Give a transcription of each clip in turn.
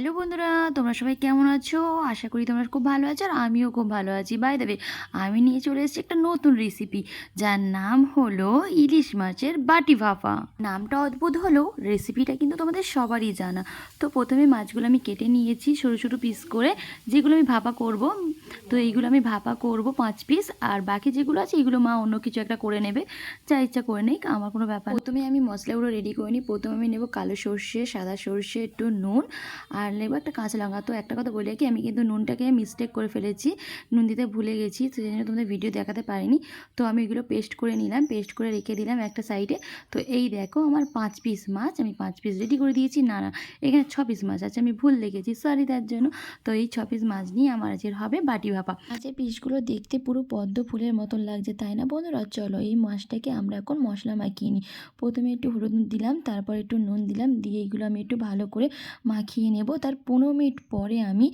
Hello বন্ধুরা, তোমরা সবাই কেমন আছো? আশা করি তোমরা খুব ভালো আছো আর আমিও খুব ভালো আছি। বাই দেবে আমি নিয়ে চলে এসেছি একটা নতুন রেসিপি যার নাম হলো ইলিশ মাছের বাটি ভাপা নামটা অদ্ভুত হলো রেসিপিটা কিন্তু তোমাদের সবারই জানা। তো প্রথমে মাছগুলো আমি কেটে নিয়েছি সরু সরু পিস করে, যেগুলো আমি ভাপা করব। তো এইগুলো আমি ভাপা করব পাঁচ পিস আর বাকি যেগুলো আছে এগুলো মা অন্য কিছু একটা করে নেবে। যা ইচ্ছা করে নেই আমার কোনো ব্যাপার প্রথমে আমি মশলাগুলো রেডি করে নিই। প্রথমে আমি নেব কালো সর্ষে, সাদা সর্ষে, একটু নুন, আর নেব একটা কাঁচা লঙ্কা। তো একটা কথা বলে কি আমি কিন্তু নুনটাকে মিস্টেক করে ফেলেছি, নুন দিতে ভুলে গেছি সেই জন্য তোমাদের ভিডিও দেখাতে পারিনি। তো আমি এগুলো পেস্ট করে নিলাম পেস্ট করে রেখে দিলাম একটা সাইডে তো এই দেখো আমার পাঁচ পিস মাছ, আমি পাঁচ পিস রেডি করে দিয়েছি। না না, এখানে ছ পিস মাছ আছে, আমি ভুল দেখেছি সরি তার জন্য। তো এই ছ পিস মাছ নিয়ে আমার আজকের হবে বাটি ভাপা। মাছের পিসগুলো দেখতে পুরো পদ্ম ফুলের মতন লাগছে, তাই না বন্ধুরা? চলো এই মাছটাকে আমরা এখন মশলা মাখিয়ে নিই। প্রথমে একটু হলুদ দিলাম, তারপর একটু নুন দিলাম, দিয়ে এইগুলো আমি একটু ভালো করে মাখিয়ে নেব। তার পনেরো মিনিট পরে আমি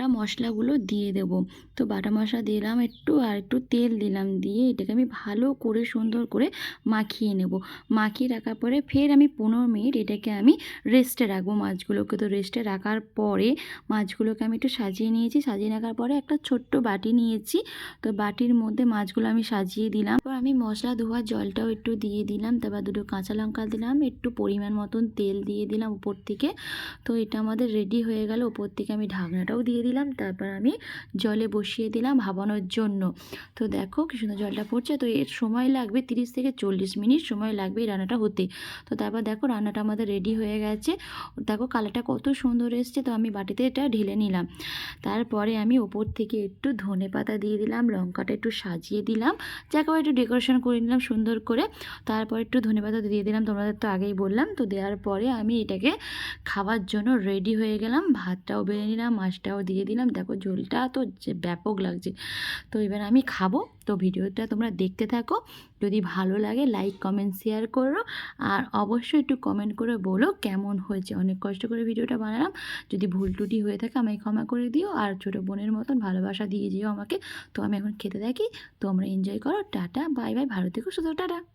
বাটা মশলাগুলো দিয়ে দেবো। তো বাটা মশলা দিলাম একটু আর একটু তেল দিলাম দিয়ে এটাকে আমি ভালো করে সুন্দর করে মাখিয়ে নেব। মাখিয়ে রাখার পরে ফের আমি পনেরো মিনিট এটাকে আমি রেস্টে রাখব মাছগুলোকে। তো রেস্টে রাখার পরে মাছগুলোকে আমি একটু সাজিয়ে নিয়েছি। সাজিয়ে রাখার পরে একটা ছোট্ট বাটি নিয়েছি। তো বাটির মধ্যে মাছগুলো আমি সাজিয়ে দিলাম। তারপর আমি মশলা ধোয়ার জলটাও একটু দিয়ে দিলাম। তারপর দুটো কাঁচা লঙ্কা দিলাম। একটু পরিমাণ মতন তেল দিয়ে দিলাম উপর থেকে। তো এটা আমাদের রেডি হয়ে গেল। উপর থেকে আমি ঢাকনাটাও দিয়ে দিলাম। তারপর আমি জলে বসিয়ে দিলাম ভাবানোর জন্য। তো দেখো কি সুন্দর জলটা পড়ছে, তো এর সময় লাগবে তিরিশ থেকে চল্লিশ মিনিট, সময় লাগবে এই রান্নাটা হতে। তো তারপর দেখো রান্নাটা আমাদের রেডি হয়ে গেছে। দেখো কালারটা কত সুন্দর এসছে, তো আমি বাটিতে এটা ঢেলে নিলাম। তারপরে আমি ওপর থেকে একটু ধনে পাতা দিয়ে দিলাম, লঙ্কাটা একটু সাজিয়ে দিলাম। যাকে একটু ডেকোরেশন করে নিলাম সুন্দর করে। তারপর একটু ধনে পাতা দিয়ে দিলাম, তোমাদের তো আগেই বললাম। তো দেওয়ার পরে আমি এটাকে খাওয়ার জন্য রেডি হয়ে গেলাম, ভাতটাও বেড়ে নিলাম, মাছটাও দিয়ে দিলাম। দেখো ঝোলটা তো যে ব্যাপক লাগছে। তো এবার আমি খাব। তো ভিডিওটা তোমরা দেখতে থাকো। যদি ভালো লাগে লাইক কমেন্ট শেয়ার করো। আর অবশ্যই একটু কমেন্ট করে বলো কেমন হয়েছে। অনেক কষ্ট করে ভিডিওটা বানালাম। যদি ভুল টুটি হয়ে থাকে, আমায় ক্ষমা করে দিও। আর ছোটো বোনের মতন ভালোবাসা দিয়ে যেও আমাকে। তো আমি এখন খেতে থাকি। তোমরা এনজয় করো। টাটা বাই বাই ভালো থেকো শুধু টাটা।